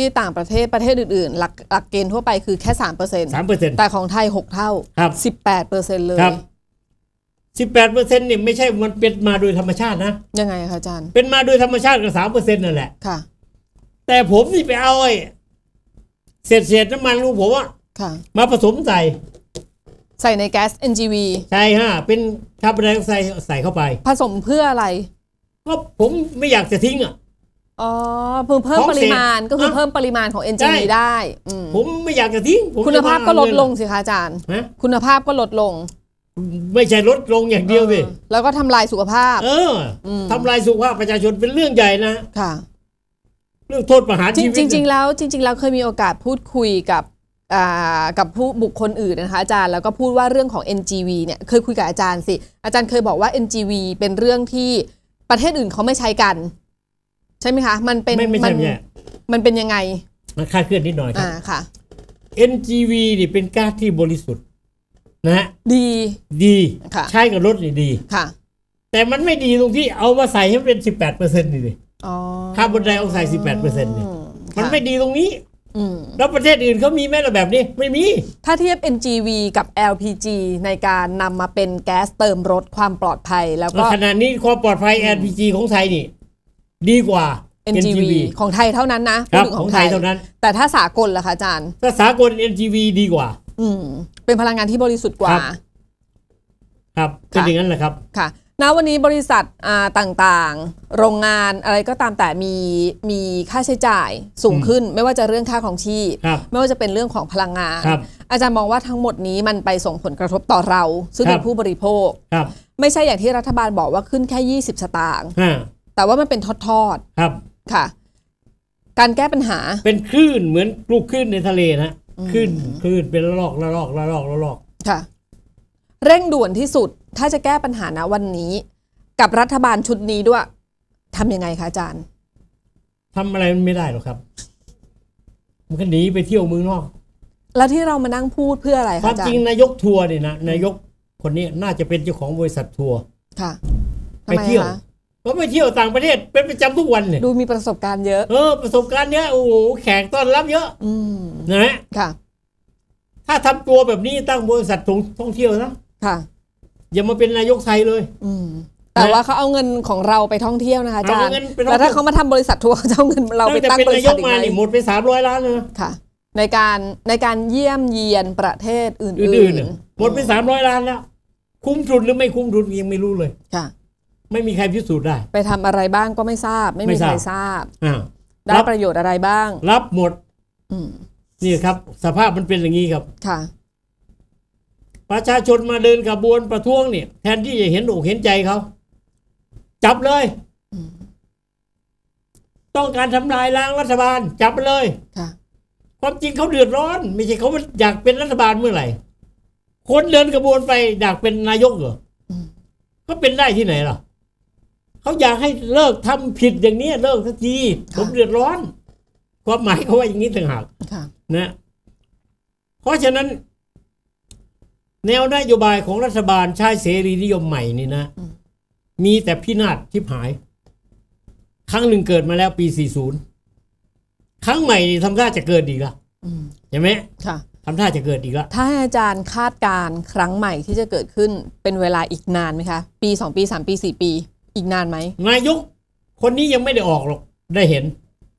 ที่ต่างประเทศประเทศอื่นๆ หลักหลักเกณฑ์ทั่วไปคือแค่สามเปอร์เซ็นต์สามเปอร์เซ็นต์แต่ของไทยหกเท่าครับสิบแปดเปอร์เซ็นต์เลยครับสิบแปดเปอร์เซ็นต์นี่ไม่ใช่มันเป็นมาโดยธรรมชาตินะ ยังไงคะอาจารย์ เป็นมาโดยธรรมชาติกับสามเปอร์เซ็นต์นั่นแหละค่ะ แต่ผมนี่ไปเอาไอ้เศษเศษน้ำมันลูกผมอะค่ะมาผสมใส่ ใส่ในแก๊ส NGV ใช่ฮะเป็นคาร์บอนไดออกไซด์ใส่เข้าไป ผสมเพื่ออะไรก็ผมไม่อยากจะทิ้งอะ อ๋อเพิ่มเพิ่มของปเศษริมาณก็คืออะเพิ่มปริมาณของใช่ NGV ได้อืมผมไม่อยากจะทิ้งผมคุณภาพก็ลดลงจะสิคะอาจารย์มาฮะคุณภาพก็ลดลง ไม่ใช่ลดลงอย่างเดียวสิออแล้วก็ทำลายสุขภาพ เอออมทำลายสุขภาพประชาชนเป็นเรื่องใหญ่นะค่ะ เรื่องโทษประหารจริชีงวิตจริง ๆ แล้ว จริง ๆ แล้วเคยมีโอกาสพูดคุยกับอ่ากับผู้บุคคลอื่นนะคะอาจารย์แล้วก็พูดว่าเรื่องของ NGV เนี่ยเคยคุยกับอาจารย์สิอาจารย์เคยบอกว่า NGV เป็นเรื่องที่ประเทศอื่นเขาไม่ใช้กัน ใช่ไหมคะมันเป็นไม่ไม่มัใช่ไม่ใช่ มันเป็นยังไงมันคลาดเคลื่อนนิดหน่อยครัอ่าบ ค่ะ NGV นี่เป็นก๊าซที่บริสุทธิ์นะฮะดี ดีค่ะ ใช้กับรถนี่ดี ค่ะแต่มันไม่ดีตรงที่เอามาใส่ให้มันเป็น 18เปอร์เซ็นต์นี่ดิอ๋อคาร์บอนไดออกไซด์18%นี่อืมันค่ะไม่ดีตรงนี้ อืม แล้วประเทศอื่นเขามีไหมล่ะแบบนี้ไม่มี ถ้าเทียบ NGV กับ LPG ในการนำมาเป็นแก๊สเติมรถความปลอดภัยแล้วก็ ขณะนี้ความปลอดภัย LPG ของไทยนี่ ดีกว่า NGV ของไทยเท่านั้นนะครับพูดถึของไทยเท่านั้น แต่ถ้าสากลล่ะคะอาจารย์ถ้าสากล NGV ดีกว่า อืมเป็นพลังงานที่บริสุทธิ์กว่า ครับครับเป็นอย่างนั้นแหละครับค่ะณวันนี้บริษัทอ่าต่างๆ โรงงานอะไรก็ตามแต่มีมีค่าใช้จ่ายสูงขึ้น ไม่ว่าจะเรื่องค่าของชีพครับไม่ว่าจะเป็นเรื่องของพลังงานครับอาจารย์มองว่าทั้งหมดนี้มันไปส่งผลกระทบต่อเรา ซึ่งครับเป็นผู้บริโภคครับไม่ใช่อย่างที่รัฐบาลบอกว่าขึ้นแค่ 20 สตางค์ฮะ แต่ว่ามันเป็นทอดครับๆค่ะ การแก้ปัญหา เป็นคลื่นเหมือนลูกคลื่นในทะเลนะคลื่นคลื่นเป็นระลอกระลอกระลอกระลอกค่ะ เร่งด่วนที่สุดถ้าจะแก้ปัญหาณวันนี้ กับรัฐบาลชุดนี้ด้วยทำยังไงคะอาจารย์ทำอะไรมันไม่ได้หรอกครับ มันก็หนีไปเที่ยวเมืองนอกแล้วที่เรามานั่งพูดเพื่ออะไรคคะวามอาจารจริงย์นายกทัวร์เนี่ยนะนายกคนนี้น่าจะเป็นเจ้าของบริษัททัวร์ค่ะทำไปไมเที่ยว คะก็ไปเที่ยวต่างประเทศเป็นประจำทุกวันเนี่ยดูมีประสบการณ์เยอะ เออประสบการณ์เยอะโอ้โหแขกต้อนรับเยอะอืมนะฮะค่ะ ถ้าทำตัวแบบนี้ตั้งบริษัทท่องเที่ยวนะค่ะ อย่ามาเป็นนายกไทยเลย อืมแต่ว่าเขาเอาเงินของเราไปท่องเที่ยวนะคะอาจารเอาย์เงินไปท่องเที่ยวแล้วถ้าเขามาทำบริษัททัวร์เขาจะเอาเงินเราไปตั้งแต่ตั้งเป็นบรินายษัทกอีกมาไหมนี่หมดไปสามร้อยล้านเลยค่ะ ในการในการเยี่ยมเยียนประเทศอื่นอื่นๆเนี่ยหมดไปสามร้อยล้านแล้วคุ้มทุนหรือไม่คุ้มทุนยังไม่รู้เลยค่ะ ไม่มีใครพิสูจน์ได้ ไปทำอะไรบ้างก็ไม่ทราบ ไม่ไม่มีทราบใครทราบอ้าวได้รับประโยชน์อะไรบ้าง รับหมดอืมนี่ครับ สภาพมันเป็นอย่างนี้ครับ ค่ะ ประชาชนมาเดินขบวนประท้วงเนี่ย แทนที่จะเห็นอกเห็นใจเขา จับเลยต้องการทำลายล้างรัฐบาล จับไปเลย ค่ะ ความจริงเขาเดือดร้อน ไม่ใช่เขาอยากเป็นรัฐบาลเมื่อไหร่ คนเดินกระบวนไปอยากเป็นนายกเหรออมก็เป็นได้ที่ไหนล่ะ เขาอยากให้เลิกทำผิดอย่างนี้เลิกสักทีผมเดือดร้อน ความหมายเขาว่าอย่างนี้ต่างหากค่ะนะเพราะฉะนั้น แนวนโยบายของรัฐบาลใช้เสรีนิยมใหม่นี่นะอืมมีแต่พินาศทิพหาย ครั้งหนึ่งเกิดมาแล้วปี 40 ครั้งใหม่นี่ทำท่าจะเกิดอีกละอืมเห็นไหมค่ะทำท่าจะเกิดอีกละถ้าให้อาจารย์คาดการณ์ครั้งใหม่ที่จะเกิดขึ้นเป็นเวลาอีกนานไหมคะ ปีสองปีสามปีสี่ปี อีกนานไหมนายกคนนี้ยังไม่ได้ออกหรอกได้เห็น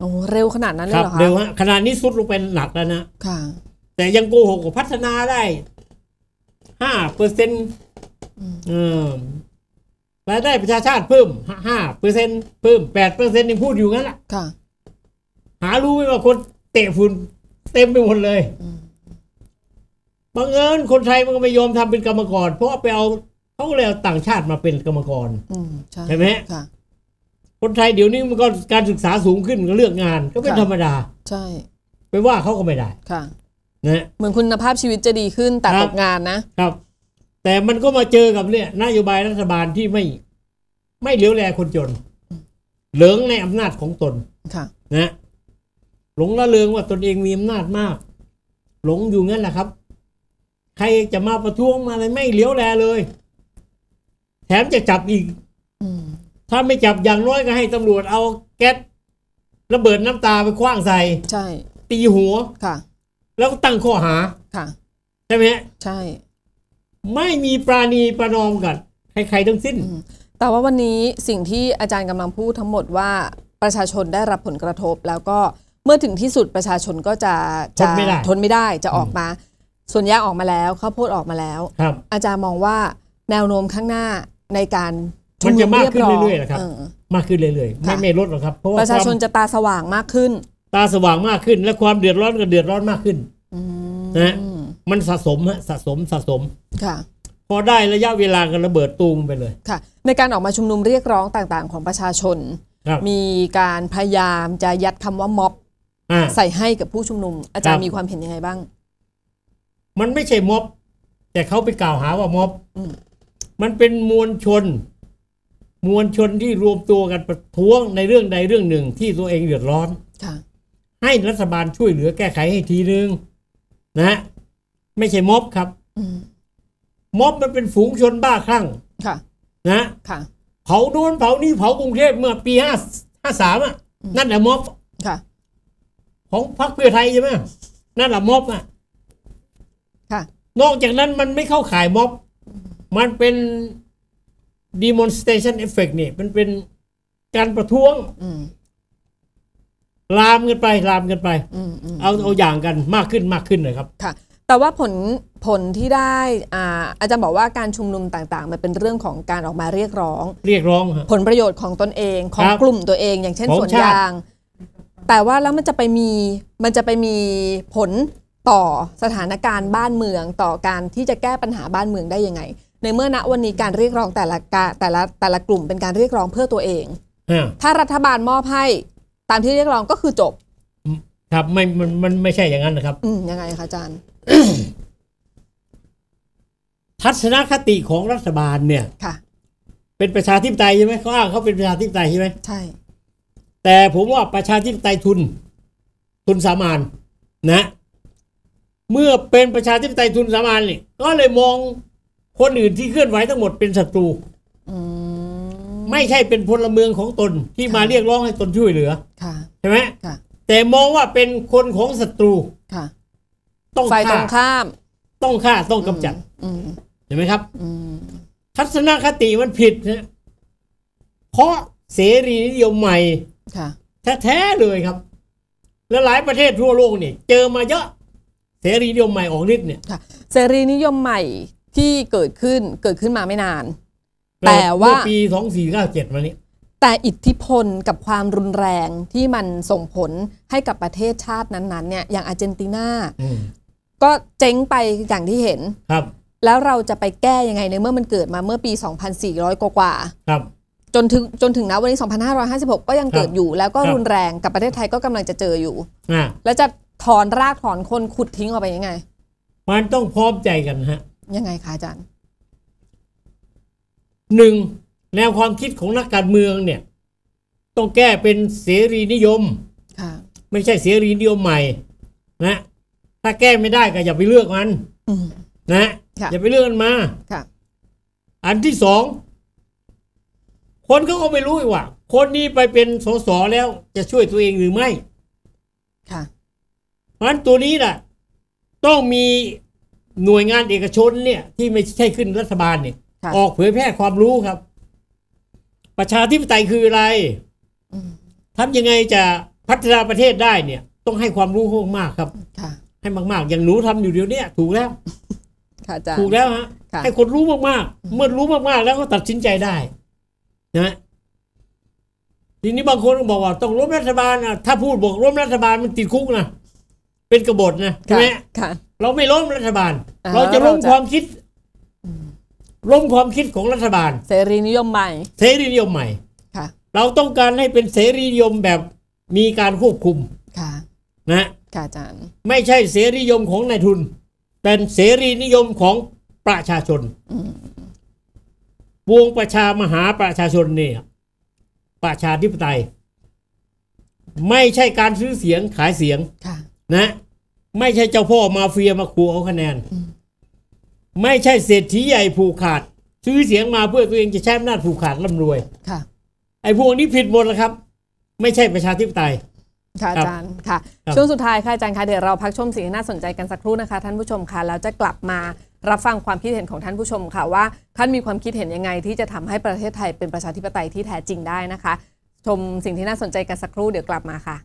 โอ้เร็วขนาดนั้นเลคยรับเหรอคะเร็วฮะขนาดนี้สุดลงเป็นหนักแล้วนะค่ะ แต่ยังโกหกว่าพัฒนาได้ห้าเปอร์เซ็นต์รายได้ประชาชาติเพิ่มห้าเปอร์เซ็นต์เพิ่มแปดเปอร์เซ็นต์ยังพูดอยู่งั้นแหละค่ะ หารู้ไหมว่าคนเตะฝุ่นเต็มไปหมดเลยอืมบังเอิญคนไทยมันก็ไม่ยอมทำเป็นกรรมกรเพราะว่าไปเอา เขาก็เลยเอาต่างชาติมาเป็นกรรมกรอืมใช่ใช่ไหมค่ะคนไทยเดี๋ยวนี้มันก็การศึกษาสูงขึ้นก็เลือกงาน ก็เป็นค่ะธรรมดา ใช่ ไปว่าเขาก็ไม่ได้ค่ะนะเหมือนคุณภาพชีวิตจะดีขึ้นแต่ครับตกงานนะครับ แต่มันก็มาเจอกับเนี่ยนโยบายรัฐบาลที่ไม่ ไม่เหลียวแลคนจนเหลิงในอำนาจของตนค่ะ นะหลงละเลงว่าตนเองมีอำนาจมาก หลงอยู่งั้นแหละครับ ใครจะมาประท้วงมาอะไรไม่เหลียวแลเลย แถมจะจับอีกอืมถ้าไม่จับอย่างน้อยก็ให้ตำรวจเอาแก๊สระเบิดน้ำตาไปคว้างใส่ ใช่ ตีหัวค่ะ แล้วก็ตั้งข้อหาค่ะ ใช่ไหมฮะใช่ ไม่มีปราณีประนอมกันใครๆทั้งสิ้น แต่ว่าวันนี้สิ่งที่อาจารย์กำลังพูดทั้งหมดว่าประชาชนได้รับผลกระทบ แล้วก็เมื่อถึงที่สุดประชาชนก็จะจะทนไม่ได้ทนไม่ได้จะออกมา ส่วนยางออกมาแล้วข้าวโพดออกมาแล้วครับอาจารย์มองว่าแนวโน้มข้างหน้า ในการชุมันนุจะมากขึ้นบเรื่อยๆนะครับเมากขึ้นเรื่อยๆ ไม่ค่ะ ไม่ลดหรอกครับ เพราะว่าประชาชนความจะตาสว่างมากขึ้นตาสว่างมากขึ้น และความเดือดร้อนก็เดือดร้อนมากขึ้น อืมนะ มันสะสมฮะสะสมสะสม ค่ะ พอได้ระยะเวลาก็ระเบิดตูมไปเลยค่ะ ในการออกมาชุมนุมเรียกร้องต่างๆ ของประชาชน ครับมีการพยายามจะยัดคำว่าม็อบอ่า ใส่ให้กับผู้ชุมนุม อาจารคย์รับ มีความเห็นยังไงบ้าง มันไม่ใช่ม็อบ แต่เขาไปกล่าวหาว่าม็อบ อืม มันเป็นมวลชน มวลชนที่รวมตัวกันประท้วงในเรื่องใดเรื่องหนึ่งที่ตัวเองเดือดร้อนค่ะให้รัฐบาลช่วยเหลือแก้ไขให้ทีนึงนะฮะไม่ใช่ม็อบครับอืมม็อบมันเป็นฝูงชนบ้าคลั่งค่ะนะค่ะเผาโน้นเผานี่เผากรุงเทพเมื่อปีห้าห้าสามอะ นั่นแหละม็อบค่ะของพรรคเพื่อไทยใช่ไหมนั่นแหละม็อบอะค่ะนอกจากนั้นมันไม่เข้าข่ายม็อบ มันเป็น demonstration effect นี่มันเป็นการประท้วงอืมลามกันไปลามกันไปอืมอืมเอาเอาอย่างกันมากขึ้นมากขึ้นนะครับค่ะ แต่ว่าผลผลที่ได้อ่าอาจารย์บอกว่าการชุมนุมต่างๆ มันเป็นเรื่องของการออกมาเรียกร้อง เรียกร้องฮะผลประโยชน์ของตนเองของครับกลุ่มตัวเอง อย่างเช่นของสวนชาติยาง แต่ว่าแล้วมันจะไปมีมันจะไปมีผลต่อสถานการณ์บ้านเมืองต่อการที่จะแก้ปัญหาบ้านเมืองได้ยังไง ในเมื่อณวันนี้การเรียกร้องแต่ละกาแต่ละแต่ละกลุ่มเป็นการเรียกร้องเพื่อตัวเองฮะถ้ารัฐบาลมอบให้ตามที่เรียกร้องก็คือจบ ครับไม่มันมันไม่ใช่อย่างนั้นนะครับ อืมยังไงคะอาจารย์ ทัศนคติของรัฐบาลเนี่ยค่ะ เป็นประชาธิปไตยใช่ไหมเขาอ้างเขาเป็นประชาธิปไตยใช่ไหมใช่ แต่ผมว่าประชาธิปไตยทุน ทุนสามานนะ เมื่อเป็นประชาธิปไตยทุนสามานนี่ก็เลยมอง คนอื่นที่เคลื่อนไหวทั้งหมดเป็นศัตรูอืมไม่ใช่เป็นพลเมืองของตนที่มาเรียกร้องให้ตนช่วยเหลือค่ะใช่ไหมค่ะแต่มองว่าเป็นคนของศัตรูค่ะต้องฝ่ายตรฆ่างข้าม ต้องฆ่าต้องกำจัดอืมเห็นไหมครับอืมทัศนคติมันผิดนะเพราะเสรีนิยมใหม่ค่ะแท้ๆเลยครับ แล้วหลายประเทศทั่วโลกนี่เจอมาเยอะเสรีนิยมใหม่ออกฤทธิ์เนี่ยค่ะเสรีนิยมใหม่ ที่เกิดขึ้นเกิดขึ้นมาไม่นาน แต่ว่าเมื่อปีสองสี่เก้าเจ็ดมานี้ แต่อิทธิพลกับความรุนแรงที่มันส่งผลให้กับประเทศชาตินั้นๆเนี่ยอย่างอาร์เจนตินาอืมก็เจ๊งไปอย่างที่เห็นครับ แล้วเราจะไปแก้ยังไงในเมื่อมันเกิดมาเมื่อปี 2,400 กว่าๆครับจนถึงจนถึงนะวันนี้ 2,556 ก็ยังเกิดอยู่ แล้วก็ครับรุนแรงกับประเทศไทยก็กำลังจะเจออยู่อ่าแล้วจะถอนรากถอนคนขุดทิ้งออกไปยังไง มันต้องพร้อมใจกันฮะ ยังไงคะอาจารย์หนึ่งแนวความคิดของนักการเมืองเนี่ย ต้องแก้เป็นเสรีนิยมค่ะไม่ใช่เสรีนิยมใหม่นะ ถ้าแก้ไม่ได้ก็อย่าไปเลือกมันอืมนะค่ะอย่าไปเลือกมันมาค่ะอันที่สองคนเขาก็ไม่รู้อีกว่า คนนี้ไปเป็นสสแล้วจะช่วยตัวเองหรือไม่ค่ะเพราะฉะนั้นตัวนี้น่ะ ต้องมี หน่วยงานเอกชนเนี่ยที่ไม่ใช่ขึ้นรัฐบาลเนี่ย ค่ะ ออกเผยแพร่ความรู้ครับ ประชาธิปไตยคืออะไรอืมทำยังไงจะพัฒนาประเทศได้เนี่ย ต้องให้ความรู้เขามากครับ ค่ะ ให้มากๆ อย่างหนูทำอยู่เดี๋ยวเนี้ยถูกแล้ว ค่ะอาจารย์ ถูกแล้วฮะค่ะ ให้คนรู้มากๆ เมื่อรู้มากๆ แล้วก็ตัดสินใจได้นะทีนี้บางคนก็บอกว่าต้องล้มรัฐบาลนะถ้าพูดบอกล้มรัฐบาลมันติดคุกนะเป็นกบฏนะใช่ค่ะไหมค่ะ เราไม่ล้มรัฐบาลอ่าเราจะล้มเราจะความคิดล้มความคิดของรัฐบาล เสรีนิยมใหม่ เสรีนิยมใหม่ค่ะ เราต้องการให้เป็นเสรีนิยมแบบมีการควบคุมค่ะนะค่ะอาจารย์ ไม่ใช่เสรีนิยมของนายทุน เป็นเสรีนิยมของประชาชนวงประชามหาประชาชนเนี่ยประชาธิปไตย ไม่ใช่การซื้อเสียงขายเสียงค่ะนะ ไม่ใช่เจ้าพ่อมาเฟียมาขู่เอาคะแนน ไม่ใช่เศรษฐีใหญ่ผูกขาด ซื้อเสียงมาเพื่อตัวเองจะใช้อำนาจผูกขาดร่ำรวย ค่ะ ไอ้พวกนี้ผิดหมดแล้วครับ ไม่ใช่ประชาธิปไตย ค่ะอาจารย์ค่ะครับช่วงสุดท้ายค่ะอาจารย์คะเดี๋ยวเราพักชมสิ่งที่น่าสนใจกันสักครู่นะคะ ท่านผู้ชมค่ะแล้วจะกลับมารับฟังความคิดเห็นของท่านผู้ชมค่ะว่า ท่านมีความคิดเห็นยังไง ที่จะทำให้ประเทศไทยเป็นประชาธิปไตยที่แท้จริงได้นะคะ ชมสิ่งที่น่าสนใจกันสักครู่เดี๋ยวกลับมาค่ะ